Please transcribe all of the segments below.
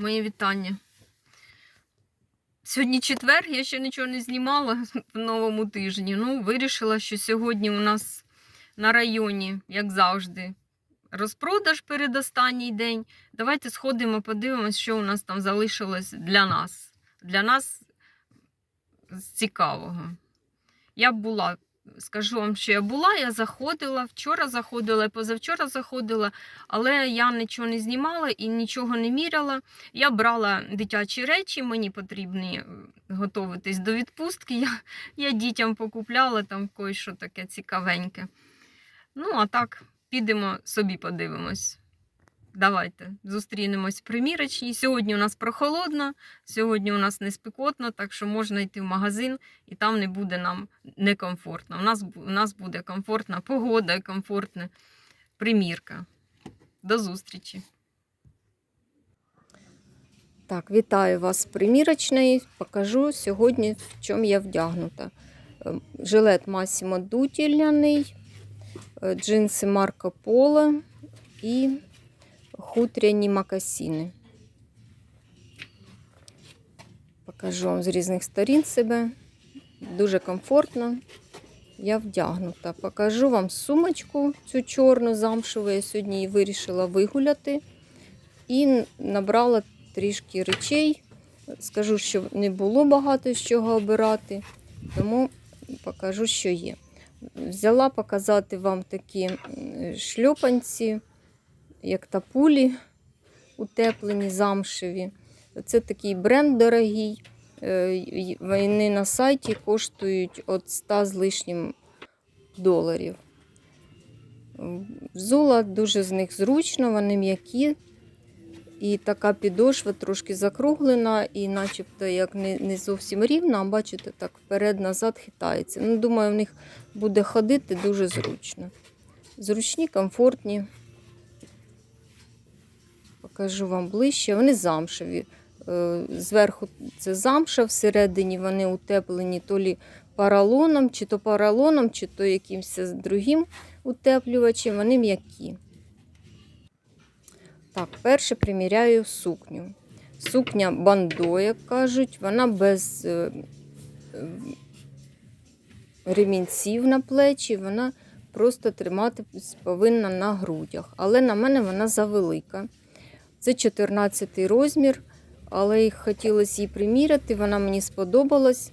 Моє вітання. Сьогодні четвер, я ще нічого не знімала в новому тижні. Ну, вирішила, що сьогодні у нас на районі, як завжди, розпродаж передостанній день. Давайте сходимо, подивимось, що у нас там залишилось для нас. Для нас з цікавого. Я була, скажу вам, що я була, я заходила, вчора заходила, позавчора заходила, але я нічого не знімала і нічого не міряла. Я брала дитячі речі, мені потрібні е, готуватись до відпустки. Я, я дітям покупляла там кое-що таке цікавеньке. Ну, а так, підемо собі подивимось. Давайте зустрінемось в примірочній. Сьогодні у нас прохолодно, сьогодні у нас не спекотно, так що можна йти в магазин і там не буде нам некомфортно. У нас, у нас буде комфортна погода і комфортна примірка. До зустрічі! Так, вітаю вас з примірочної. Покажу сьогодні, в чому я вдягнута. Ем, Жилет Massimo Dutti ляний, е, джинси Марко Поло і хутряні макасіни. Покажу вам з різних сторін себе. Дуже комфортно. Я вдягнута. Покажу вам сумочку, цю чорну замшеву. Я сьогодні її вирішила вигуляти. І набрала трішки речей. Скажу, що не було багато з чого обирати, тому покажу, що є. Взяла показати вам такі шльопанці, як тапулі, утеплені, замшеві. Це такий бренд дорогий. Е, Вони на сайті коштують від 100 з лишнім доларів. Взула дуже з них зручно, вони м'які, і така підошва трошки закруглена, і начебто як не, не зовсім рівна, а бачите, так вперед-назад хитається. Ну, думаю, в них буде ходити дуже зручно. Зручні, комфортні. Покажу вам ближче. Вони замшеві. Е, Зверху це замша, всередині вони утеплені то лі паралоном, чи то паралоном, чи то якимось другим утеплювачем. Вони м'які. Так, перше приміряю сукню. Сукня бандо, як кажуть, вона без е, е, ремінців на плечі, вона просто тримати повинна на грудях. Але на мене вона завелика. Це 14 розмір, але й хотілося її приміряти, вона мені сподобалась.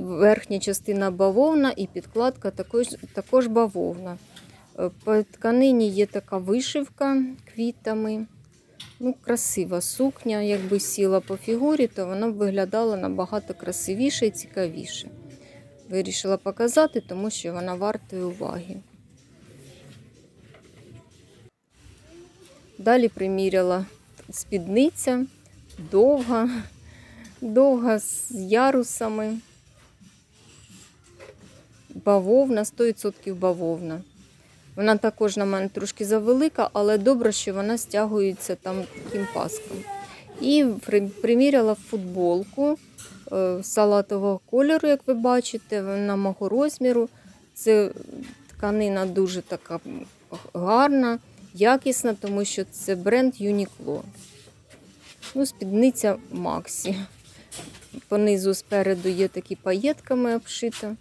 Верхня частина бавовна і підкладка також, також бавовна. Е, По тканині є така вишивка квітами. Ну, красива сукня. Якби сіла по фігурі, то вона б виглядала набагато красивіше і цікавіше. Вирішила показати, тому що вона вартує уваги. Далі приміряла спідниця, довга, довга з ярусами. Бавовна, 100% бавовна. Вона також на мене трошки завелика, але добре, що вона стягується там таким паском. І приміряла футболку е, салатового кольору, як ви бачите, вона мого розміру. Це тканина дуже така гарна, якісна, тому що це бренд Uniqlo. Ну, спідниця Максі. Понизу спереду є такі паєтками обшита.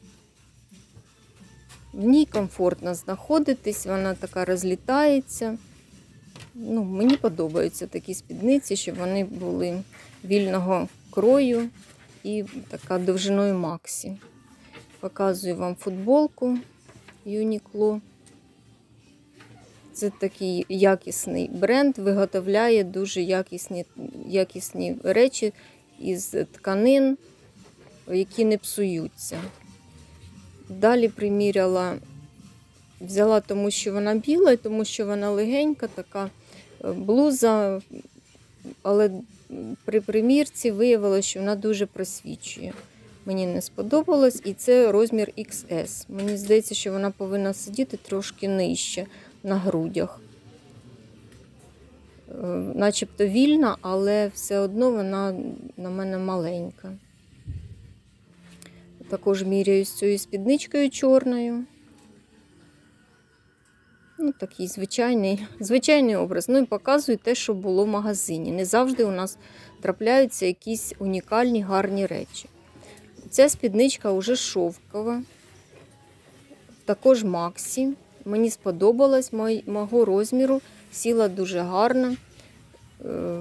В ній комфортно знаходитись, вона така розлітається. Ну, мені подобаються такі спідниці, щоб вони були вільного крою і така довжиною Максі. Показую вам футболку Uniqlo. Це такий якісний бренд, виготовляє дуже якісні, якісні речі із тканин, які не псуються. Далі приміряла, взяла, тому що вона біла, і тому що вона легенька, така е, блуза, але при примірці виявилося, що вона дуже просвічує. Мені не сподобалось, і це розмір XS. Мені здається, що вона повинна сидіти трошки нижче на грудях. Е, Начебто вільна, але все одно вона на мене маленька. Також міряю з цією спідничкою чорною. Ну, такий звичайний, звичайний образ. Ну і показую те, що було в магазині. Не завжди у нас трапляються якісь унікальні гарні речі. Ця спідничка вже шовкова, також Максі. Мені сподобалась мой- мого розміру, сіла дуже гарно. Е,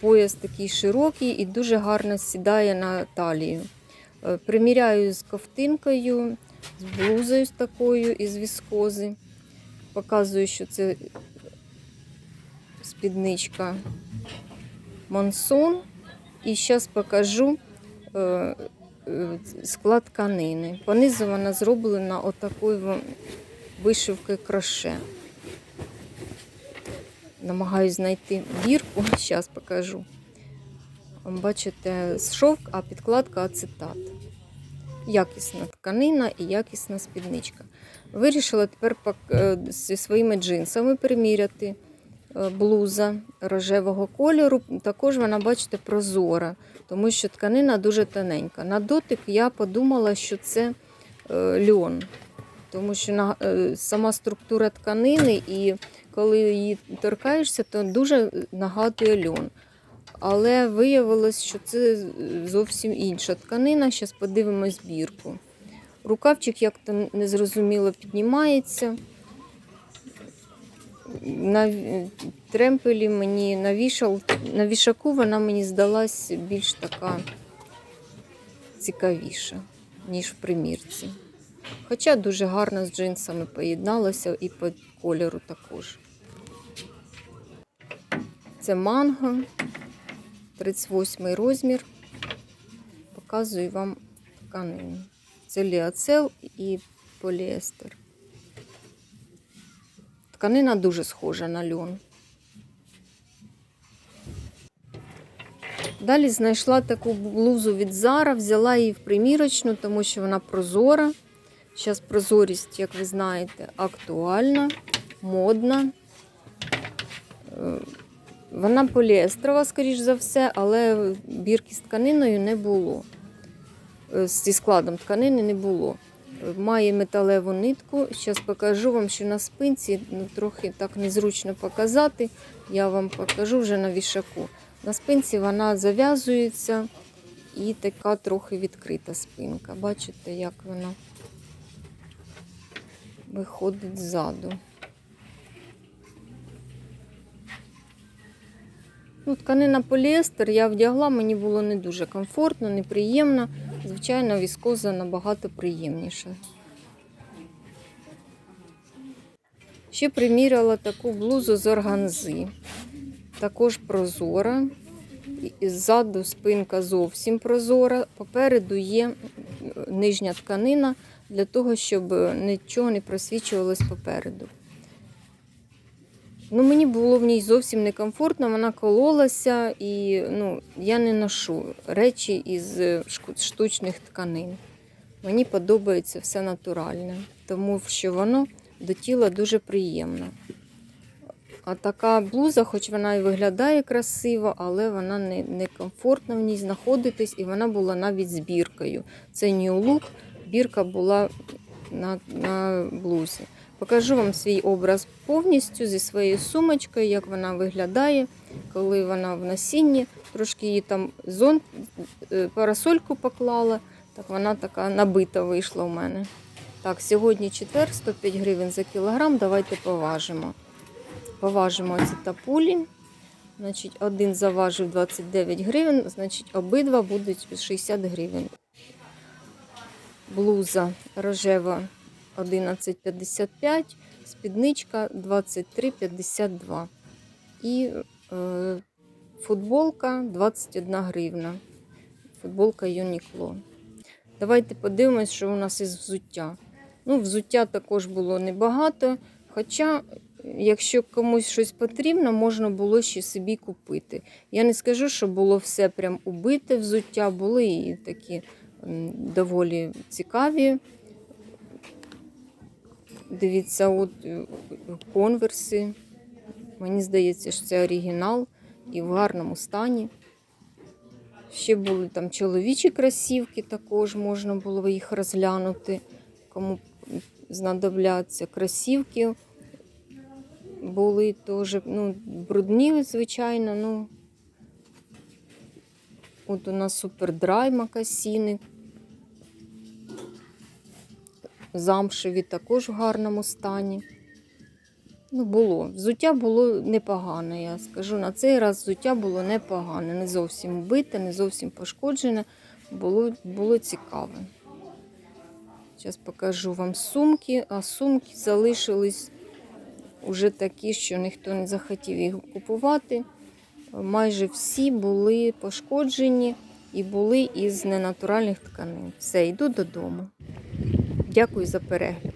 Пояс такий широкий і дуже гарно сідає на талію. Е, Приміряю з ковтинкою, з блузою з такою із віскози. Показую, що це спідничка Монсон. І зараз покажу е, склад тканини. Понизу вона зроблена отакою вишивкою кроше. Намагаюсь знайти бірку, зараз покажу. Бачите, шовк, а підкладка ацетат. Якісна тканина і якісна спідничка. Вирішила тепер е, зі своїми джинсами приміряти е, блуза рожевого кольору. Також вона, бачите, прозора, тому що тканина дуже тоненька. На дотик я подумала, що це е, льон, тому що е, сама структура тканини, і коли її торкаєшся, то дуже нагадує льон. Але виявилось, що це зовсім інша тканина. Зараз подивимось збірку. Рукавчик як-то незрозуміло піднімається. На тремпелі мені на, вішал, на вішаку вона мені здалась більш така цікавіша, ніж в примірці. Хоча дуже гарно з джинсами поєдналася і по кольору також. Це манго, 38 розмір. Показую вам тканину. Це ліацел і поліестер. Тканина дуже схожа на льон. Далі знайшла таку блузу від Зара, взяла її в примірочну, тому що вона прозора. Зараз прозорість, як ви знаєте, актуальна, модна. Е, Вона поліестрова, скоріш за все, але бірки з тканиною не було. Е, Зі складом тканини не було. Е, Має металеву нитку. Зараз покажу вам, що на спинці ну, трохи так незручно показати. Я вам покажу вже на вішаку. На спинці вона зав'язується і така трохи відкрита спинка. Бачите, як вона виходить ззаду. Ну, тканина поліестер я вдягла, мені було не дуже комфортно, неприємно. Звичайно, віскоза набагато приємніша. Ще приміряла таку блузу з органзи. Також прозора. І- Ззаду спинка зовсім прозора. Попереду є нижня тканина для того, щоб нічого не просвічувалось попереду. Ну, мені було в ній зовсім некомфортно, вона кололася, і ну, я не ношу речі із е, штучних тканин. Мені подобається все натуральне, тому що воно до тіла дуже приємно. А така блуза, хоч вона і виглядає красиво, але вона не, не комфортно в ній знаходитись, і вона була навіть з біркою. Це New Look, бірка була на, на блузі. Покажу вам свій образ повністю зі своєю сумочкою, як вона виглядає, коли вона в насінні. Трошки її там зонт, е, парасольку поклала, так вона така набита вийшла у мене. Так, сьогодні четвер, 105 гривень за кілограм. Давайте поважимо. Поважимо ці тапулі. Значить, один заважив 29 гривень, значить, обидва будуть 60 гривень. Блуза рожева 11,55, спідничка 23,52. І е, футболка 21 гривна. Футболка Uniqlo. Давайте подивимось, що у нас із взуття. Ну, взуття також було небагато. Хоча, якщо комусь щось потрібно, можна було ще собі купити. Я не скажу, що було все прям убите взуття, були і такі доволі цікаві. Дивіться, от е, конверси. Мені здається, що це оригінал і в гарному стані. Ще були там чоловічі кросівки, також можна було їх розглянути, кому знадобляться кросівки були теж ну, брудні, звичайно. Ну. От у нас супердрай макасіни. Замшеві також в гарному стані. Ну, було. Взуття було непогане, я скажу. На цей раз взуття було непогане. Не зовсім вбите, не зовсім пошкоджене. Було, було цікаве. Зараз покажу вам сумки, а сумки залишились уже такі, що ніхто не захотів їх купувати. Майже всі були пошкоджені і були із ненатуральних тканин. Все, йду додому. Дякую за перегляд.